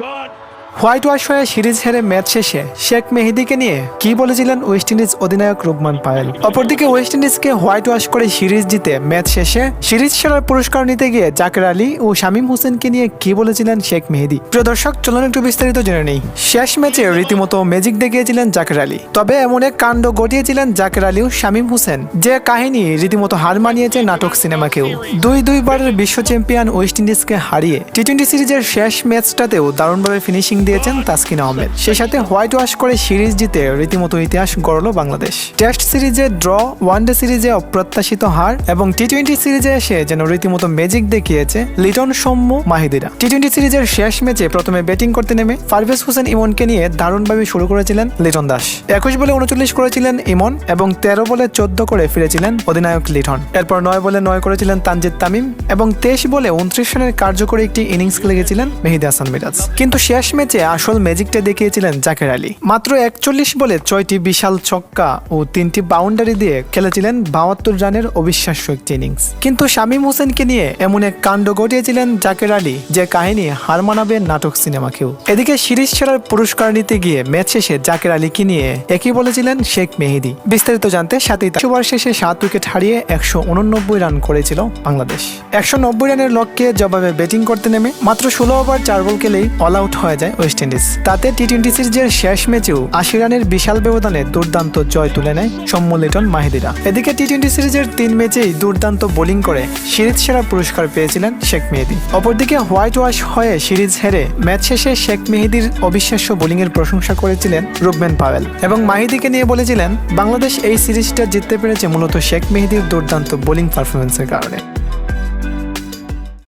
God. White wash হয়ে series হেরে match শেষে শেখ মেহেদিকে নিয়ে কি বলেছিলেন ওয়েস্ট ইন্ডিজ অধিনায়ক রুবমান পায়েল? অপরদিকে ওয়েস্ট ইন্ডিজকে হোয়াইট ওয়াশ করে সিরিজ জিতে ম্যাচ শেষে সিরিজ সেরার পুরস্কার নিতে গিয়ে জাকের আলী ও শামীম হোসেনকে নিয়ে কি বলেছিলেন শেখ মেহেদি? প্রিয় দর্শক, চলুন একটু বিস্তারিত জেনে নেই। শেষ ম্যাচে রীতিমতো ম্যাজিক দেখিয়েছিলেন জাকের আলী। তবে এমন এক কাণ্ড ঘটিয়েছিলেন জাকের আলী ও শামীম হোসেন, যে কাহিনী রীতিমতো হার মানিয়েছে নাটক সিনেমাকেও। দুই দুইবারের বিশ্ব চ্যাম্পিয়ন ওয়েস্ট ইন্ডিজকে হারিয়ে টি টোয়েন্টি সিরিজের শেষ ম্যাচটাতেও দারুণভাবে ফিনিশিং দিয়েছেন তাসকিন আহমেদ। সেই সাথে হোয়াইট ওয়াশ করে সিরিজ জিতে রীতিমতো ইতিহাস গড়ল বাংলাদেশ। টেস্ট সিরিজে ড্র ওয়ানডে সিরিজে অপ্রত্যাশিত হার এবং টি টোয়েন্টি সিরিজে এসে যেন রীতিমতো ম্যাজিক দেখিয়েছে লিটন সৌম্য মাহিদিরা। টি টোয়েন্টি সিরিজের শেষ ম্যাচে প্রথমে ব্যাটিং করতে নেমে পারভেজ হোসেন ইমনকে নিয়ে দারুণভাবে শুরু করেছিলেন লিটন দাস। একুশ বলে উনচল্লিশ করেছিলেন ইমন এবং তেরো বলে চোদ্দ করে ফিরেছিলেন অধিনায়ক লিটন। এরপর নয় বলে নয় করেছিলেন তানজিদ তামিম এবং তেইশ বলে উনত্রিশ রানের কার্যকরী একটি ইনিংস খেলে গেছিলেন মেহিদি হাসান মিরাজ। কিন্তু শেষ ম্যাচে আসল ম্যাজিকটা দেখিয়েছিলেন জাকের আলী। মাত্র একচল্লিশ বলে ছয়টি বিশাল ছক্কা ও তিনটি বাউন্ডারি দিয়ে খেলেছিলেন বাহাত্তর রানের অবিশ্বাস্য একটি ইনিংস। কিন্তু শামীম হোসেনকে নিয়ে এমন এক কাণ্ড ঘটিয়েছিলেন জাকের আলী যে কাহিনী হার মানাবে নাটক সিনেমাকেও। এদিকে সিরিজ সেরার পুরস্কার নিতে গিয়ে ম্যাচ শেষে জাকের আলীকে নিয়ে একই বলেছিলেন শেখ মেহেদি। বিস্তারিত জানতে সাথেই সুবার শেষে সাত উইকেট হারিয়ে একশো উননব্বই রান করেছিল বাংলাদেশ। একশো নব্বই রানের লক্ষ্যে জবাবে ব্যাটিং করতে নেমে মাত্র ষোলো ওভার চার বল খেলেই অল আউট হয়ে যায় ওয়েস্ট ইন্ডিজ তাতে টি টোয়েন্টি সিরিজের শেষ ম্যাচেও আশি রানের বিশাল ব্যবধানে দুর্দান্ত জয় তুলে নেয় সৌম্য মাহিদিরা। এদিকে টি টোয়েন্টি সিরিজের তিন ম্যাচেই দুর্দান্ত বোলিং করে সিরিজ সেরা পুরস্কার পেয়েছিলেন শেখ মেহেদি। অপরদিকে হোয়াইট ওয়াশ হয়ে সিরিজ হেরে ম্যাচ শেষে শেখ মেহেদির অবিশ্বাস্য বোলিংয়ের প্রশংসা করেছিলেন রুবমেন পাওয়েল এবং মাহিদিকে নিয়ে বলেছিলেন, বাংলাদেশ এই সিরিজটা জিততে পেরেছে মূলত শেখ মেহেদির দুর্দান্ত বোলিং পারফরমেন্সের কারণে।